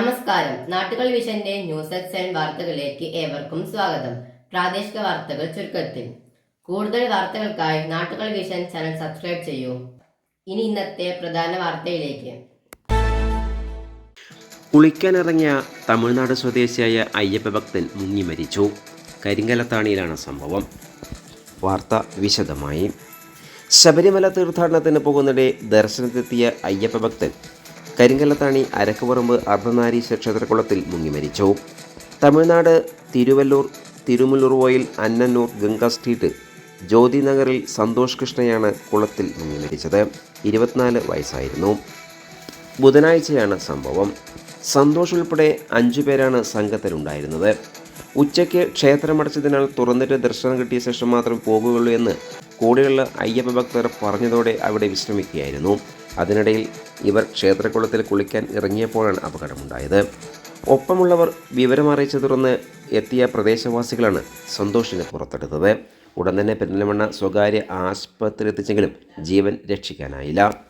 നാട്ടുകൾ വിഷന്റെ news seven വാർത്തകളിലേക്ക് ഏവർക്കും സ്വാഗതം. പ്രാദേശിക വാർത്തകൾ ചുരുക്കത്തിൽ. കൂടുതൽ വാർത്തകൾക്കായി നാട്ടുകൾ വിഷൻ ചാനൽ സബ്സ്ക്രൈബ് ചെയ്യൂ. ഇനി ഇന്നത്തെ പ്രധാന വാർത്തയിലേക്ക്. കുളിക്കാനിറങ്ങിയ തമിഴ്നാട് സ്വദേശിയായ അയ്യപ്പ ഭക്തൻ മുങ്ങി മരിച്ചു. കരിങ്കലത്താണിയിലാണ് സംഭവം. വാർത്ത വിശദമായി. ശബരിമല തീർത്ഥാടനത്തിന് പോകുന്നിടെ ദർശനത്തെത്തിയ അയ്യപ്പ ഭക്തൻ കരിങ്കലത്താണി അരക്കുപറമ്പ് അർദ്ധനാരീശ്വര ക്ഷേത്രകുളത്തിൽ മുങ്ങി മരിച്ചു. തമിഴ്നാട് തിരുവല്ലൂർ തിരുമുല്ലുറുവോയിൽ അന്നന്നൂർ ഗംഗ സ്ട്രീറ്റ് ജ്യോതി നഗറിൽ സന്തോഷ് കൃഷ്ണയാണ് കുളത്തിൽ മുങ്ങി മരിച്ചത്. ഇരുപത്തിനാല് വയസ്സായിരുന്നു. ബുധനാഴ്ചയാണ് സംഭവം. സന്തോഷ് ഉൾപ്പെടെ അഞ്ചു പേരാണ് സംഘത്തിലുണ്ടായിരുന്നത്. ഉച്ചയ്ക്ക് ക്ഷേത്രമടച്ചതിനാൽ തുറന്നിട്ട് ദർശനം കിട്ടിയ ശേഷം മാത്രം പോകുകയുള്ളൂ എന്ന് കൂടെയുള്ള അയ്യപ്പ ഭക്തർ പറഞ്ഞതോടെ അവിടെ വിശ്രമിക്കുകയായിരുന്നു. അതിനിടയിൽ ഇവർ ക്ഷേത്രക്കുളത്തിൽ കുളിക്കാൻ ഇറങ്ങിയപ്പോഴാണ് അപകടമുണ്ടായത്. ഒപ്പമുള്ളവർ വിവരമറിയിച്ചു തുടർന്ന് എത്തിയ പ്രദേശവാസികളാണ് സന്തോഷിനെ പുറത്തെടുത്തത്. ഉടൻ തന്നെ പെരിന്തൽമണ്ണ സ്വകാര്യ ആശുപത്രി എത്തിച്ചെങ്കിലും ജീവൻ രക്ഷിക്കാനായില്ല.